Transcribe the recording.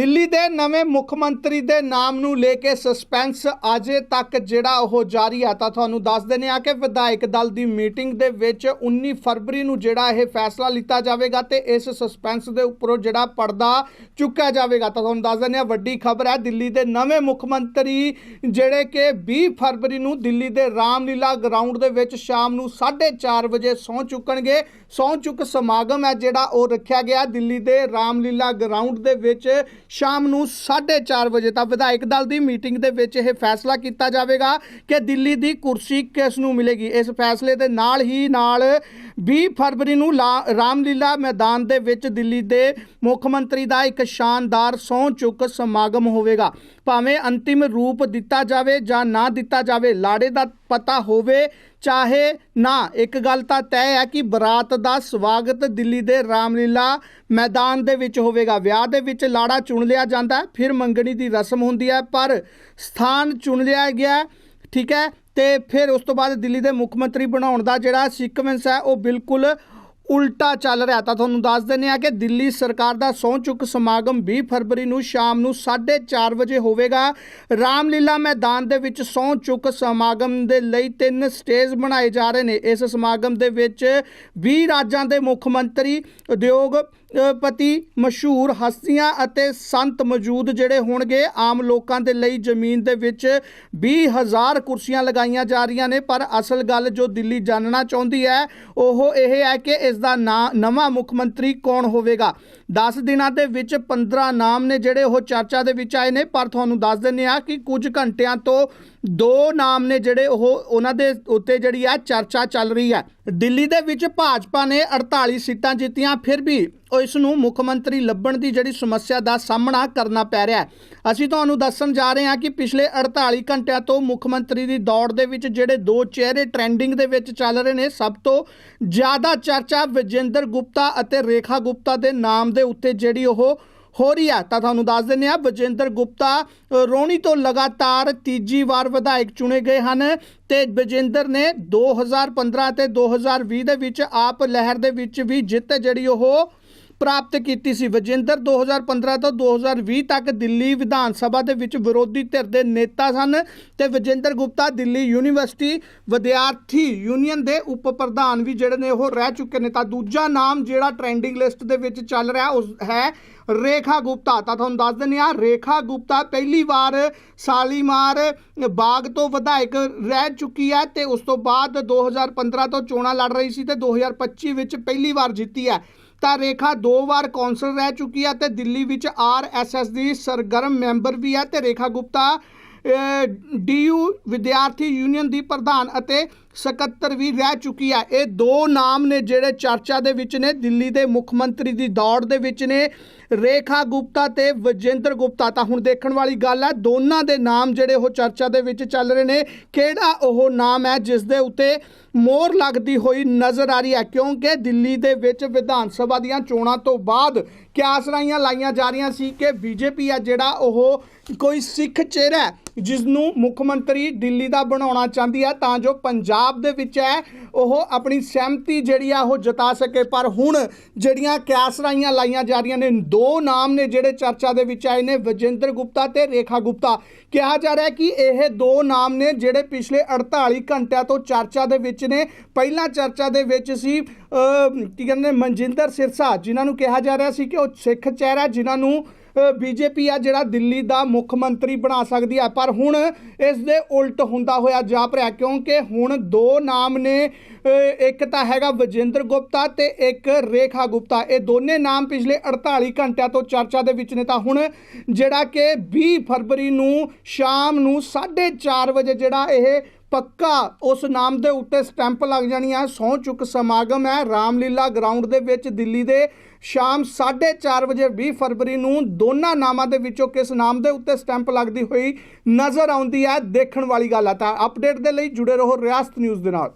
ਦਿੱਲੀ ਦੇ ਨਵੇਂ ਮੁੱਖ ਮੰਤਰੀ ਦੇ ਨਾਮ ਨੂੰ ਲੈ ਕੇ ਸਸਪੈਂਸ ਅਜੇ ਤੱਕ ਜਿਹੜਾ ਉਹ ਜਾਰੀ ਆ ਤਾਂ ਤੁਹਾਨੂੰ ਦੱਸ ਦਿੰਦੇ ਆ ਕਿ ਵਿਧਾਇਕ ਦਲ ਦੀ ਮੀਟਿੰਗ ਦੇ ਵਿੱਚ 19 ਫਰਵਰੀ ਨੂੰ ਜਿਹੜਾ ਇਹ ਫੈਸਲਾ ਲਿੱਤਾ ਜਾਵੇਗਾ ਤੇ ਇਸ ਸਸਪੈਂਸ ਦੇ ਉੱਪਰੋਂ ਜਿਹੜਾ ਪਰਦਾ ਚੁੱਕਿਆ ਜਾਵੇਗਾ, ਤਾਂ ਤੁਹਾਨੂੰ ਦੱਸ ਦਿੰਦੇ ਆ ਵੱਡੀ ਖਬਰ ਹੈ ਦਿੱਲੀ ਦੇ ਨਵੇਂ ਮੁੱਖ ਮੰਤਰੀ ਜਿਹੜੇ ਕਿ 20 ਫਰਵਰੀ ਨੂੰ ਦਿੱਲੀ ਦੇ ਰਾਮਲੀਲਾ ਗਰਾਊਂਡ ਦੇ ਵਿੱਚ ਸ਼ਾਮ ਨੂੰ 4:30 ਵਜੇ ਸਹੁੰ ਚੁੱਕਣਗੇ। ਸਹੁੰ ਚੁੱਕ ਸਮਾਗਮ ਹੈ ਜਿਹੜਾ ਉਹ ਰੱਖਿਆ ਗਿਆ ਦਿੱਲੀ ਦੇ ਰਾਮਲੀਲਾ ਗਰਾਊਂਡ ਦੇ ਵਿੱਚ ਸ਼ਾਮ ਨੂੰ 4:30 ਵਜੇ ਤੱਕ ਵਿਧਾਇਕ ਦਲ ਦੀ ਮੀਟਿੰਗ ਦੇ ਵਿੱਚ ਇਹ ਫੈਸਲਾ ਕੀਤਾ ਜਾਵੇਗਾ ਕਿ ਦਿੱਲੀ ਦੀ ਕੁਰਸੀ ਕਿਸ ਨੂੰ ਮਿਲੇਗੀ। ਇਸ ਫੈਸਲੇ ਦੇ ਨਾਲ ਹੀ ਨਾਲ 20 ਫਰਵਰੀ ਨੂੰ ਲਾ- ਰਾਮਲੀਲਾ ਮੈਦਾਨ ਦੇ ਵਿੱਚ ਦਿੱਲੀ ਦੇ ਮੁੱਖ ਮੰਤਰੀ ਦਾ ਇੱਕ ਸ਼ਾਨਦਾਰ ਸਹੁੰ ਚੁੱਕ ਸਮਾਗਮ ਹੋਵੇਗਾ। ਭਾਵੇਂ ਅੰਤਿਮ ਰੂਪ ਦਿੱਤਾ ਜਾਵੇ ਜਾਂ ਨਾ ਦਿੱਤਾ ਜਾਵੇ, ਲਾੜੇ ਦਾ ਪਤਾ ਹੋਵੇ, ਚਾਹੇ ਨਾ। ਇੱਕ ਗੱਲ ਤਾਂ ਤੈਅ ਹੈ ਕਿ ਬਰਾਤ ਦਾ ਸਵਾਗਤ ਦਿੱਲੀ ਦੇ ਰਾਮਲੀਲਾ ਮੈਦਾਨ ਦੇ ਵਿੱਚ ਹੋਵੇਗਾ। ਵਿਆਹ ਦੇ ਵਿੱਚ ਲਾੜਾ ਚੁਣ ਲਿਆ ਜਾਂਦਾ ਫਿਰ ਮੰਗਣੀ ਦੀ ਰਸਮ ਹੁੰਦੀ ਹੈ, ਪਰ ਸਥਾਨ ਚੁਣ ਲਿਆ ਗਿਆ ਠੀਕ ਹੈ? ਤੇ ਫਿਰ ਉਸ ਤੋਂ ਬਾਅਦ ਦਿੱਲੀ ਦੇ ਮੁੱਖ ਮੰਤਰੀ ਬਣਾਉਣ ਦਾ ਜਿਹੜਾ ਸੀਕੁਐਂਸ ਹੈ, ਉਹ ਬਿਲਕੁਲ ਉਲਟਾ ਚੱਲ ਰਿਹਾ ਤਾਂ ਤੁਹਾਨੂੰ ਦੱਸ ਦਿੰਦੇ ਆ ਕਿ ਦਿੱਲੀ ਸਰਕਾਰ ਦਾ ਸਹੁੰ ਚੁੱਕ ਸਮਾਗਮ 20 ਫਰਵਰੀ ਨੂੰ ਸ਼ਾਮ ਨੂੰ 4:30 ਵਜੇ ਹੋਵੇਗਾ। ਰਾਮਲੀਲਾ ਮੈਦਾਨ ਦੇ ਵਿੱਚ ਸਹੁੰ ਚੁੱਕ ਸਮਾਗਮ ਦੇ ਲਈ ਤਿੰਨ ਸਟੇਜ ਬਣਾਏ ਜਾ ਰਹੇ ਨੇ। ਇਸ ਸਮਾਗਮ ਦੇ ਵਿੱਚ 20 ਰਾਜਾਂ ਦੇ ਮੁੱਖ ਮੰਤਰੀ, ਉਦਯੋਗ ਪਤੀ ਮਸ਼ਹੂਰ ਹਸਤੀਆਂ ਅਤੇ ਸੰਤ ਮੌਜੂਦ ਜਿਹੜੇ ਹੋਣਗੇ, ਆਮ ਲੋਕਾਂ ਦੇ ਲਈ ਜ਼ਮੀਨ ਦੇ ਵਿੱਚ 20000 ਕੁਰਸੀਆਂ ਲਗਾਈਆਂ ਜਾ ਰਹੀਆਂ ਨੇ। ਪਰ ਅਸਲ ਗੱਲ ਜੋ ਦਿੱਲੀ ਜਾਣਨਾ ਚਾਹੁੰਦੀ ਹੈ, ਉਹ ਇਹ ਹੈ ਕਿ ਇਸ ਦਾ ਨਾਂ ਨਵਾਂ ਮੁੱਖ ਮੰਤਰੀ ਕੌਣ ਹੋਵੇਗਾ? 10 ਦਿਨਾਂ ਦੇ ਵਿੱਚ 15 ਨਾਮ ਨੇ ਜਿਹੜੇ ਉਹ ਚਰਚਾ ਦੇ ਵਿੱਚ ਆਏ ਨੇ, ਪਰ ਤੁਹਾਨੂੰ ਦੱਸ ਦਿੰਨੇ ਆ ਕਿ ਕੁਝ ਘੰਟਿਆਂ ਤੋਂ ਦੋ ਨਾਮ ਨੇ ਜਿਹੜੇ ਉਹ ਉਹਨਾਂ ਦੇ ਉੱਤੇ ਜਿਹੜੀ ਆ ਚਰਚਾ ਚੱਲ ਰਹੀ ਹੈ। ਦਿੱਲੀ ਦੇ ਵਿੱਚ ਭਾਜਪਾ ਨੇ 48 ਸੀਟਾਂ ਜਿੱਤੀਆਂ, ਫਿਰ ਵੀ ਇਸ ਨੂੰ ਮੁੱਖ ਮੰਤਰੀ ਲੱਭਣ ਦੀ ਜਿਹੜੀ ਸਮੱਸਿਆ ਦਾ ਸਾਹਮਣਾ ਕਰਨਾ ਪੈ ਰਿਹਾ ਅਸੀਂ ਤੁਹਾਨੂੰ ਦੱਸਣ ਜਾ ਰਹੇ ਹਾਂ ਕਿ ਪਿਛਲੇ 48 ਘੰਟਿਆਂ ਤੋਂ ਮੁੱਖ ਮੰਤਰੀ ਦੀ ਦੌੜ ਦੇ ਵਿੱਚ ਜਿਹੜੇ ਦੋ ਚਿਹਰੇ ਟ੍ਰੈਂਡਿੰਗ ਦੇ ਵਿੱਚ ਚੱਲ ਰਹੇ ਨੇ, ਸਭ ਤੋਂ ਜ਼ਿਆਦਾ ਚਰਚਾ ਵਿਜੇਂਦਰ ਗੁਪਤਾ ਅਤੇ ਰੇਖਾ ਗੁਪਤਾ ਦੇ ਨਾਮ ਦੇ ਉੱਤੇ ਜਿਹੜੀ ਉਹ ਹੋ ਰਹੀ ਹੈ। ਤਾਂ ਤੁਹਾਨੂੰ ਦੱਸ ਦਿੰਦੇ ਆ ਵਿਜੇਂਦਰ ਗੁਪਤਾ ਰੋਣੀ ਤੋਂ ਲਗਾਤਾਰ ਤੀਜੀ ਵਾਰ ਵਿਧਾਇਕ ਚੁਣੇ ਗਏ ਹਨ ਤੇ ਵਿਜੇਂਦਰ ਨੇ 2015 ਤੇ 2020 ਦੇ ਵਿੱਚ ਆਪ ਲਹਿਰ ਦੇ ਵਿੱਚ ਵੀ ਜਿੱਤ ਜਿਹੜੀ ਉਹ ਪ੍ਰਾਪਤ ਕੀਤੀ ਸੀ। ਵਿਜੇਂਦਰ 2015 ਤੋਂ 2020 ਤੱਕ ਦਿੱਲੀ ਵਿਧਾਨ ਸਭਾ ਦੇ ਵਿੱਚ ਵਿਰੋਧੀ ਧਿਰ ਦੇ ਨੇਤਾ ਸਨ ਤੇ ਵਿਜੇਂਦਰ ਗੁਪਤਾ ਦਿੱਲੀ ਯੂਨੀਵਰਸਿਟੀ ਵਿਦਿਆਰਥੀ ਯੂਨੀਅਨ ਦੇ ਉਪ ਪ੍ਰਧਾਨ ਵੀ ਜਿਹੜੇ ਨੇ ਉਹ ਰਹਿ ਚੁੱਕੇ ਨੇ। ਤਾਂ ਦੂਜਾ ਨਾਮ ਜਿਹੜਾ ਟ੍ਰੈਂਡਿੰਗ ਲਿਸਟ ਦੇ ਵਿੱਚ ਚੱਲ ਰਿਹਾ ਉਸ ਹੈ ਰੇਖਾ ਗੁਪਤਾ। ਤਾਂ ਤੁਹਾਨੂੰ ਦੱਸ ਦਿੰਦੇ ਆ ਰੇਖਾ ਗੁਪਤਾ ਪਹਿਲੀ ਵਾਰ ਸਾਲੀਮਾਰ ਬਾਗ ਤੋਂ ਵਿਧਾਇਕ ਰਹਿ ਚੁੱਕੀ ਹੈ ਤੇ ਉਸ ਤੋਂ ਬਾਅਦ 2015 ਤੋਂ ਚੋਣਾਂ ਲੜ ਰਹੀ ਸੀ ਤੇ 2025 ਵਿੱਚ ਪਹਿਲੀ ਵਾਰ ਜਿੱਤੀ ਹੈ। ਤਾਂ ਰੇਖਾ ਦੋ ਵਾਰ ਕੌਂਸਲ ਰਹਿ ਚੁੱਕੀ ਹੈ ਤੇ ਦਿੱਲੀ ਵਿੱਚ ਆਰਐਸਐਸ ਦੀ ਸਰਗਰਮ ਮੈਂਬਰ ਵੀ ਹੈ ਤੇ ਰੇਖਾ ਗੁਪਤਾ ਡੀਯੂ ਵਿਦਿਆਰਥੀ ਯੂਨੀਅਨ ਦੀ ਪ੍ਰਧਾਨ ਅਤੇ ਸਕੱਤਰ ਵੀ ਰਹਿ ਚੁੱਕੀ ਹੈ ਇਹ ਦੋ ਨਾਮ ਨੇ ਜਿਹੜੇ ਚਰਚਾ ਦੇ ਵਿੱਚ ਨੇ। ਦਿੱਲੀ ਦੇ ਮੁੱਖ ਮੰਤਰੀ ਦੀ ਦੌੜ ਦੇ ਵਿੱਚ ਨੇ। ਰੇਖਾ ਗੁਪਤਾ ਤੇ ਵਿਜੇਂਦਰ ਗੁਪਤਾ। ਤਾਂ ਹੁਣ ਦੇਖਣ ਵਾਲੀ ਗੱਲ ਹੈ ਦੋਨਾਂ ਦੇ ਨਾਮ ਜਿਹੜੇ ਉਹ ਚਰਚਾ ਦੇ ਵਿੱਚ ਚੱਲ ਰਹੇ ਨੇ। ਕਿਹੜਾ ਉਹ ਨਾਮ ਹੈ ਜਿਸ ਦੇ ਉੱਤੇ ਮੋਹਰ ਲੱਗਦੀ ਹੋਈ ਨਜ਼ਰ ਆ ਰਹੀ ਹੈ? ਕਿਉਂਕਿ ਦਿੱਲੀ ਦੇ ਵਿੱਚ ਵਿਧਾਨ ਸਭਾ ਦੀਆਂ ਚੋਣਾਂ ਤੋਂ ਬਾਅਦ ਕਿਆਸ ਰਾਈਆਂ ਲਾਈਆਂ ਜਾ ਰਹੀਆਂ ਸੀ ਕਿ ਬੀਜੇਪੀ ਆ ਜਿਹੜਾ ਉਹ ਕੋਈ ਸਿੱਖ ਚਿਹਰਾ ਜਿਸ ਨੂੰ ਮੁੱਖ ਮੰਤਰੀ ਦਿੱਲੀ ਦਾ ਬਣਾਉਣਾ ਚਾਹੁੰਦੀ ਹੈ ਤਾਂ ਜੋ ਪੰਜਾਬ ਦੇ ਵਿੱਚ ਹੈ, ਉਹ ਆਪਣੀ ਸਹਿਮਤੀ ਜਿਹੜੀ ਆ ਉਹ ਜਤਾ ਸਕੇ। ਪਰ ਹੁਣ ਜਿਹੜੀਆਂ ਕਿਆਸ ਲਾਈਆਂ ਜਾ ਰਹੀਆਂ ਨੇ, ਦੋ ਨਾਮ ਨੇ ਜਿਹੜੇ ਚਰਚਾ ਦੇ ਵਿੱਚ ਆਏ ਨੇ, ਵਜਿੰਦਰ ਗੁਪਤਾ ਤੇ ਰੇਖਾ ਗੁਪਤਾ। ਕਿਹਾ ਜਾ ਰਿਹਾ ਕਿ ਇਹ ਦੋ ਨਾਮ ਨੇ ਜਿਹੜੇ ਪਿਛਲੇ 48 ਘੰਟਿਆਂ ਤੋਂ ਚਰਚਾ ਦੇ ਵਿੱਚ ਨੇ। ਪਹਿਲਾਂ ਚਰਚਾ ਦੇ ਵਿੱਚ ਸੀ ਕੀ ਕਹਿੰਦੇ ਮਨਜਿੰਦਰ ਸਿਰਸਾ, ਜਿਨ੍ਹਾਂ ਨੂੰ ਕਿਹਾ ਜਾ ਰਿਹਾ ਸੀ ਕਿ ਉਹ ਸਿੱਖ ਚਿਹਰਾ ਜਿਨ੍ਹਾਂ ਨੂੰ ਬੀਜੇਪੀ ਆ ਜਿਹੜਾ ਦਿੱਲੀ ਦਾ ਮੁੱਖ ਮੰਤਰੀ ਬਣਾ ਸਕਦੀ ਹੈ। ਪਰ ਹੁਣ ਇਸ ਦੇ ਉਲਟ ਹੁੰਦਾ ਹੋਇਆ ਜਾਪ ਰਿਹਾ ਕਿਉਂਕਿ ਹੁਣ ਦੋ ਨਾਮ ਨੇ ਇੱਕ ਤਾਂ ਹੈਗਾ ਵਿਜੇਂਦਰ ਗੁਪਤਾ ਤੇ ਇੱਕ ਰੇਖਾ ਗੁਪਤਾ। ਇਹ ਦੋਨੇ ਨਾਮ ਪਿਛਲੇ 48 ਘੰਟਿਆਂ ਤੋਂ ਚਰਚਾ ਦੇ ਵਿੱਚ ਨੇ। ਤਾਂ ਹੁਣ ਜਿਹੜਾ ਕਿ 20 ਫਰਵਰੀ ਨੂੰ ਸ਼ਾਮ ਨੂੰ 4:30 ਵਜੇ ਜਿਹੜਾ ਇਹ ਪੱਕਾ ਉਸ ਨਾਮ ਦੇ ਉੱਤੇ ਸਟੈਂਪ ਲੱਗ ਜਾਣੀ ਹੈ। ਸਹੁੰ ਚੁੱਕ ਸਮਾਗਮ ਹੈ। ਰਾਮਲੀਲਾ ਗਰਾਊਂਡ ਦੇ ਵਿੱਚ ਦਿੱਲੀ ਦੇ ਸ਼ਾਮ 4:30 ਵਜੇ 20 ਫਰਵਰੀ ਨੂੰ ਦੋਨਾਂ ਨਾਮਾਂ ਦੇ ਵਿੱਚੋਂ ਕਿਸ ਨਾਮ ਦੇ ਉੱਤੇ ਸਟੈਂਪ ਲੱਗਦੀ ਹੋਈ ਨਜ਼ਰ ਆਉਂਦੀ ਹੈ। ਦੇਖਣ ਵਾਲੀ ਗੱਲ ਹੈ ਤਾਂ ਅਪਡੇਟ ਦੇ ਲਈ ਜੁੜੇ ਰਹੋ ਰਿਆਸਤ ਨਿਊਜ਼ ਦੇ ਨਾਲ।